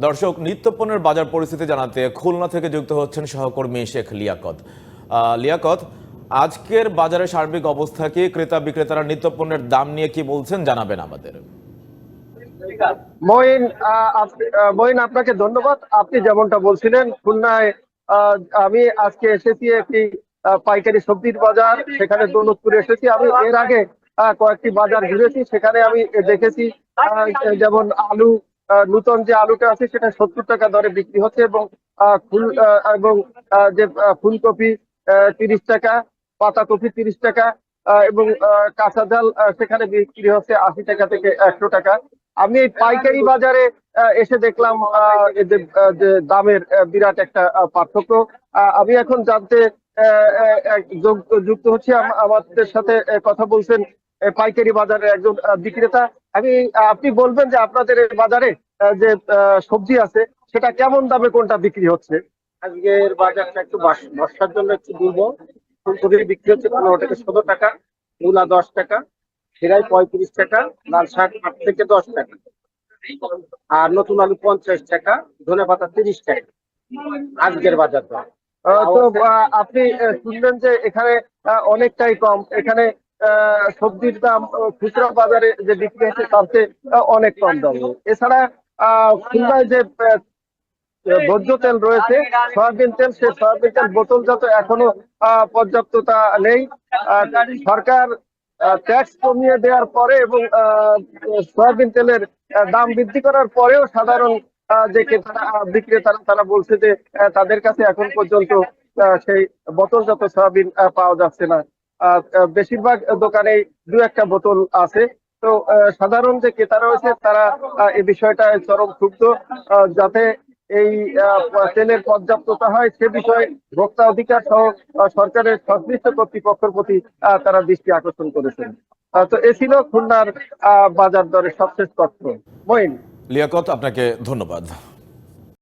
দর্শক নিত্যপণ্যের বাজার পরিস্থিতি জানাতে খুলনা থেকে যুক্ত হচ্ছেন সহকর্মী শেখ লিয়াকত। লিয়াকত আজকের বাজারের সার্বিক অবস্থা কি? ক্রেতা বিক্রেতারা নিত্যপণ্যের দাম নিয়ে কি বলছেন জানাবেন আমাদের। আহ, আপ- আপনাকে ধন্যবাদ। আপনি যেমনটা বলছিলেন খুলনায় আমি আজকে এসেছি একটি পাইকারি সবজির বাজার। সেখানে দৌলতপুরে এসেছি। আমি এর আগে কয়েকটি বাজার ঘুরেছি। সেখানে আমি দেখেছি যেমন আলু নূতন যে আলুটা আছে সেটা সত্তর টাকা দরে বিক্রি হচ্ছে এবং ফুল এবং যে ফুলকপি তিরিশ টাকা পাতা পাতাকপি তিরিশ টাকা এবং কাঁচা ডাল সেখানে বিক্রি হচ্ছে আশি টাকা থেকে একশো টাকা। আমি এই পাইকারি বাজারে এসে দেখলাম দামের বিরাট একটা পার্থক্য। আমি এখন জানতে যুক্ত হচ্ছি আম- আমাদের সাথে কথা বলছেন পাইকারি বাজারের একজন বিক্রেতা। আমি আপনি বলবেন যে আপনাদের বাজারে যে সবজি আছে সেটা কেমন দামে কোনটা বিক্রি হচ্ছে? আজকের বাজারটা একটু বর্ষার জন্য একটু দুর্বল। ফুলকপি বিক্রি হচ্ছে পনেরো থেকে ষোলো টাকা মূলা দশ টাকা সেরাই পঁয়ত্রিশ টাকা লাল শাক আট থেকে দশ টাকা আর নতুন আলু পঞ্চাশ টাকা ধনে পাতা তিরিশ টাকা। আজকের বাজার দর তো আপনি শুনলেন যে এখানে অনেকটাই কম। এখানে সবজির দাম খুচরা বাজারে যে বিক্রি হচ্ছে তার অনেক কম দাম। এছাড়া খুলনায় যে ভোজ্য তেল রয়েছে, সয়াবিন তেল, সে সয়াবিন তেল বোতলজাত এখনও পর্যাপ্ততা নেই। সরকার ট্যাক্স কমিয়ে দেওয়ার পরে এবং সয়াবিন তেলের দাম বৃদ্ধি করার পরেও সাধারণ যে ক্রেতারা বিক্রেতারা, তারা বলছে যে তাদের কাছে এখন পর্যন্ত সেই বোতলজাত সয়াবিন পাওয়া যাচ্ছে না। বেশিরভাগ দোকানে দু একটা বোতল আছে। তো সাধারণ যে ক্রেতা রয়েছে, তারা এই বিষয়টায় চরম ক্ষুব্ধ যাতে এই তেলের পর্যাপ্ততা হয়, সে বিষয়ে ভোক্তা অধিকার সহ সরকারের সংশ্লিষ্ট কর্তৃপক্ষের প্রতি তারা দৃষ্টি আকর্ষণ করেছেন। তো এ ছিল খুলনার বাজার দরের সবশেষ তথ্য। মইন লিয়াকত, আপনাকে ধন্যবাদ।